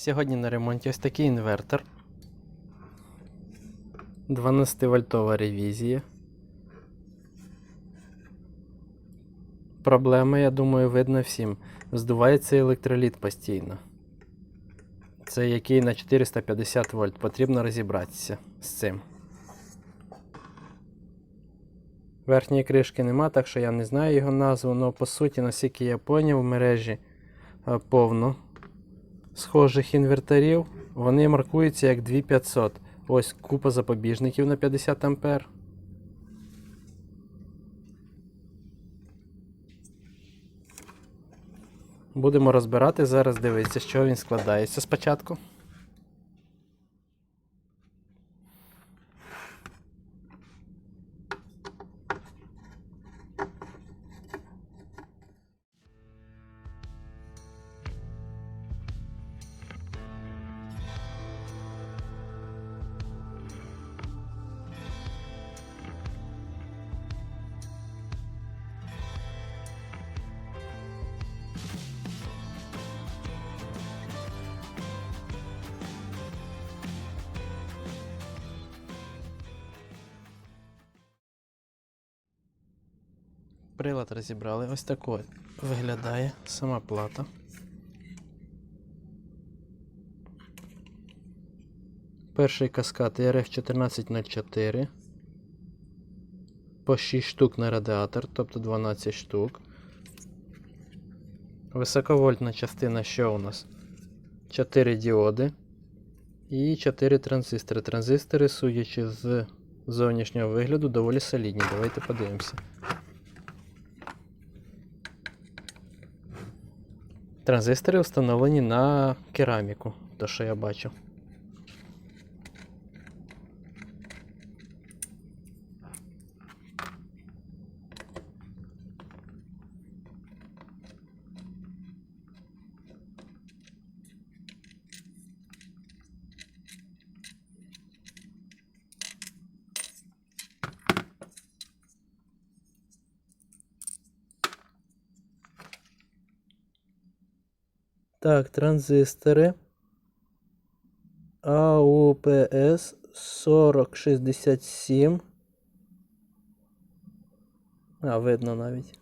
Сьогодні на ремонті ось такий інвертор. 12 вольтова ревізія. Проблема, я думаю, видно всім. Здувається електроліт постійно. Це який на 450 вольт. Потрібно розібратися з цим. Верхньої кришки нема, так що я не знаю його назву, але по суті, наскільки я поняв, в мережі е, повно схожих інверторів. Вони маркуються як 2500. Ось купа запобіжників на 50 ампер. Будемо розбирати зараз, дивитися, чого він складається спочатку. Прилад розібрали. Ось такою виглядає сама плата. Перший каскад RF1404. По 6 штук на радіатор, тобто 12 штук. Високовольтна частина що у нас? 4 діоди і 4 транзистори. Транзистори, судячи з зовнішнього вигляду, доволі солідні. Давайте подивимося. Транзистори встановлені на кераміку, то що я бачу. Так, транзистори. AUPS 4067. А, видно навіть.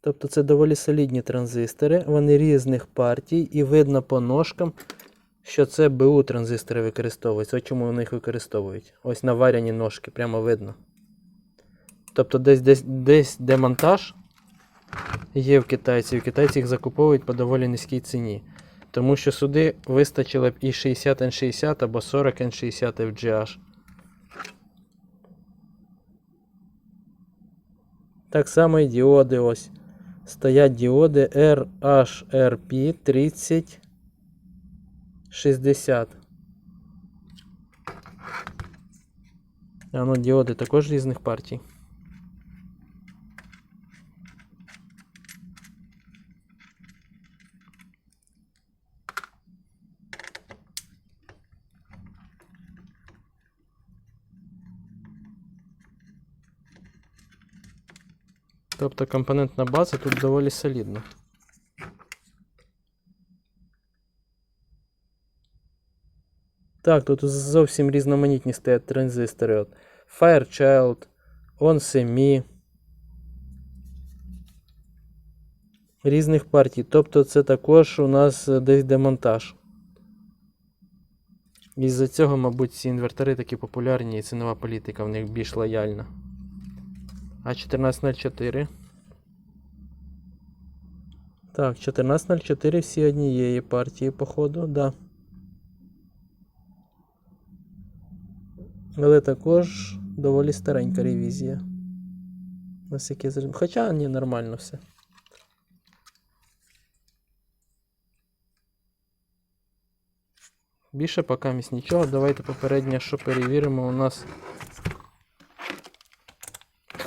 Тобто це доволі солідні транзистори, вони різних партій, і видно по ножкам, що це БУ транзистори використовуються. Ось чому вони їх використовують. Ось наваряні ножки, прямо видно. Тобто десь десь, десь демонтаж є в китайців. Китайці їх закуповують по доволі низькій ціні. Тому що сюди вистачило б і 60N60 або 40N60 FGH. Так само і діоди ось. Стоять діоди RHRP 3060. А ну діоди також різних партій. Тобто компонентна база тут доволі солідна. Так, тут зовсім різноманітні стоять транзистори. От Firechild, OnSemi. Різних партій. Тобто це також у нас десь демонтаж. Із-за цього, мабуть, ці інвертори такі популярні і цінова політика в них більш лояльна. А 1404. Так, 1404 всі однієї партії, походу, да. Але також доволі старенька ревізія. Наскільки зрозумів. Хоча ні, нормально все. Більше поки місь нічого. Давайте попередньо, що перевіримо у нас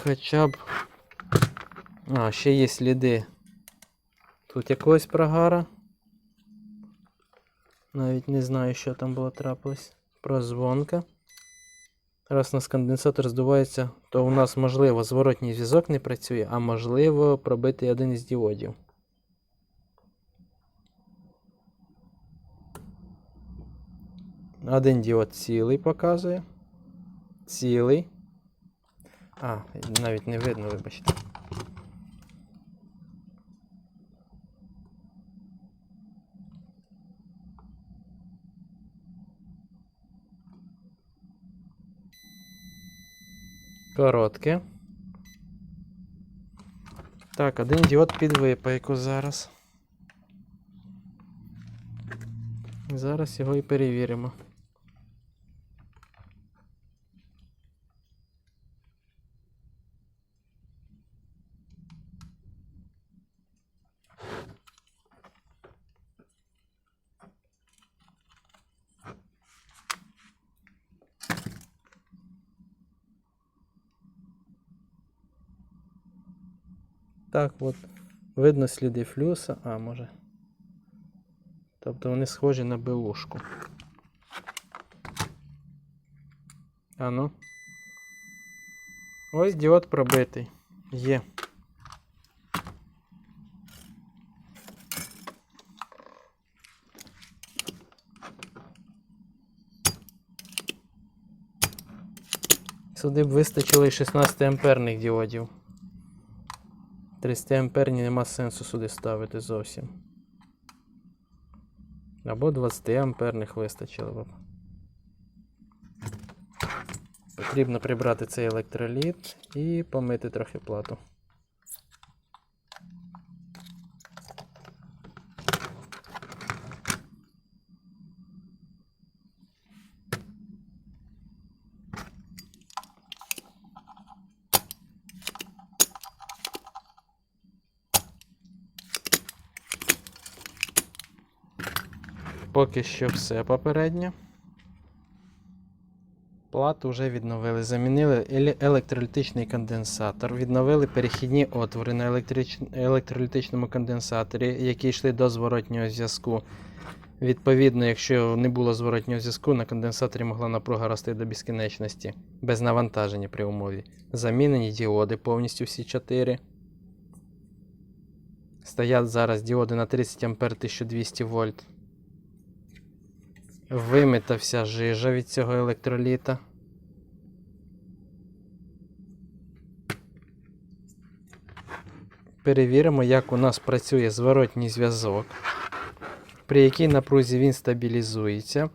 хоча б... А, ще є сліди. Тут якогось прогара. Навіть не знаю, що там було трапилось. Прозвонка. Раз у нас конденсатор здувається, то у нас, можливо, зворотній зв'язок не працює, а можливо, пробитий один із діодів. Один діод цілий показує. Цілий. А, навіть не видно, вибачте. Коротке. Так, один діод під випайку зараз. Зараз його і перевіримо. Так, от видно сліди флюса, а може. Тобто вони схожі на БУшку. А ну. Ось діод пробитий. Є. Сюди б вистачило і 16 амперних діодів. 30 амперні нема сенсу сюди ставити зовсім. Або 20 амперних вистачило б. Потрібно прибрати цей електроліт і помити трохи плату. Поки що все попередньо. Плату вже відновили. Замінили електролітичний конденсатор, відновили перехідні отвори на електрич- електролітичному конденсаторі, які йшли до зворотнього зв'язку. Відповідно, якщо не було зворотнього зв'язку, на конденсаторі могла напруга рости до безкінечності, без навантаження при умові. Замінені діоди повністю всі 4. Стоять зараз діоди на 30 А 1200 вольт. Вимита вся жижа від цього електроліта. Перевіримо, як у нас працює зворотній зв'язок, при якій напрузі він стабілізується.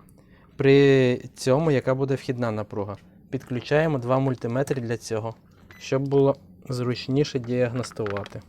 При цьому яка буде вхідна напруга. Підключаємо два мультиметри для цього, щоб було зручніше діагностувати.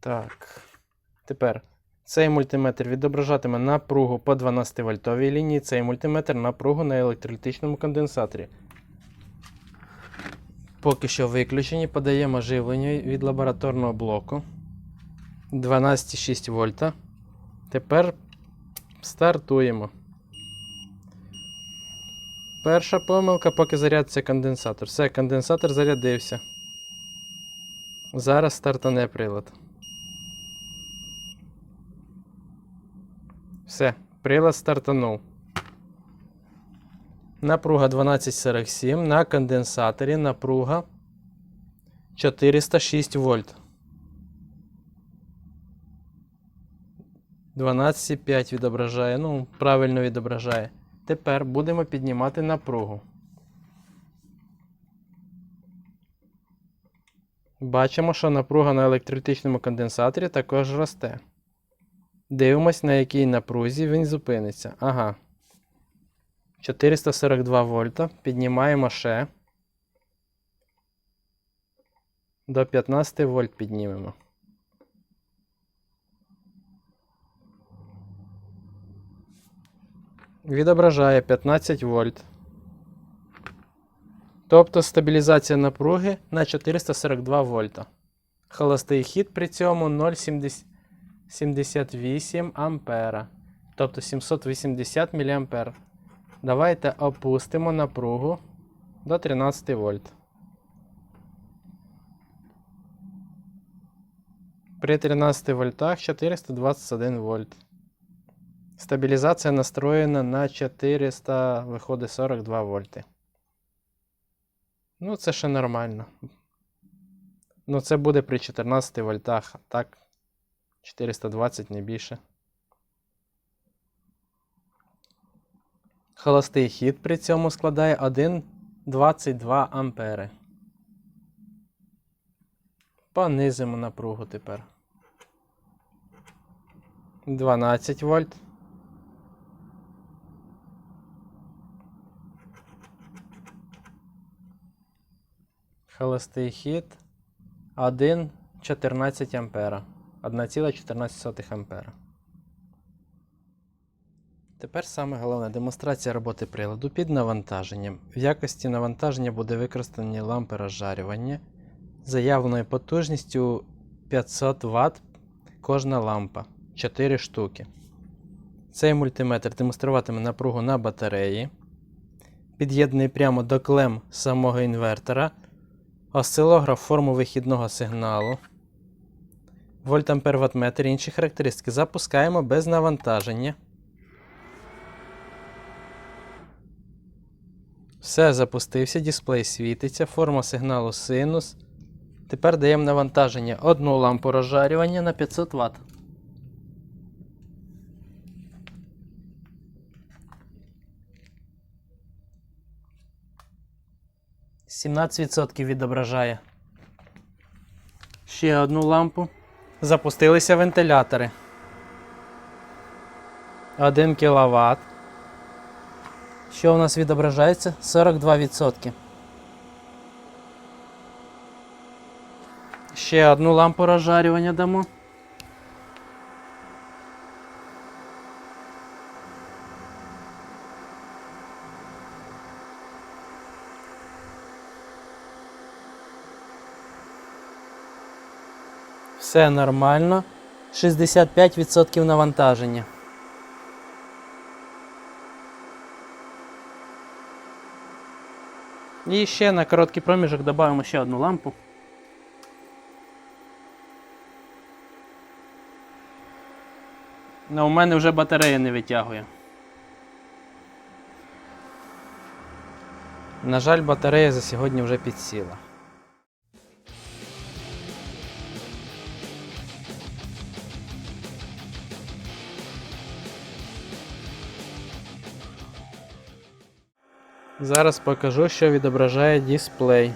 Так. Тепер цей мультиметр відображатиме напругу по 12 вольтовій лінії, цей мультиметр напругу на електролітичному конденсаторі. Поки що виключені, подаємо живлення від лабораторного блоку 12,6 вольта. Тепер стартуємо. Перша помилка, поки зарядиться конденсатор. Все, конденсатор зарядився. Зараз стартане прилад. Все, прилад стартанув. Напруга 1247, на конденсаторі напруга 406 вольт. 12,5 відображає, ну, правильно відображає. Тепер будемо піднімати напругу. Бачимо, що напруга на електролітичному конденсаторі також росте. Дивимось, на якій напрузі він зупиниться. Ага. 442 вольта. Піднімаємо ще. До 15 вольт піднімемо. Відображає 15 вольт. Тобто стабілізація напруги на 442 вольта. Холостий хід при цьому 0,78 ампера. Тобто 780 мА. Давайте опустимо напругу до 13 вольт. При 13 вольтах 421 вольт. Стабілізація настроєна на 400, виходить 42 вольти. Ну, це ще нормально. Ну, це буде при 14 вольтах, так 420 не більше. Холостий хід при цьому складає 1,22 ампери. Понизимо напругу тепер. 12 вольт. Холостий хід 1,14 ампера. 1,14 ампера. Тепер саме головне демонстрація роботи приладу під навантаженням. В якості навантаження буде використані лампи розжарювання заявленою потужністю 500 Вт кожна лампа 4 штуки. Цей мультиметр демонструватиме напругу на батареї, під'єднаний прямо до клем самого інвертора, осцилограф форму вихідного сигналу, вольтампер ваттметр і інші характеристики. Запускаємо без навантаження. Все, запустився, дисплей світиться, форма сигналу синус. Тепер даємо навантаження одну лампу розжарювання на 500 Вт. Сімнадцять відсотків відображає. Ще одну лампу. Запустилися вентилятори. 1 кВт. Що у нас відображається? 42%. Ще одну лампу розжарювання дамо. Все нормально. 65% навантаження. І ще на короткий проміжок додамо ще одну лампу. Ну, у мене вже батарея не витягує. На жаль, батарея за сьогодні вже підсіла. Зараз покажу, що відображає дисплей.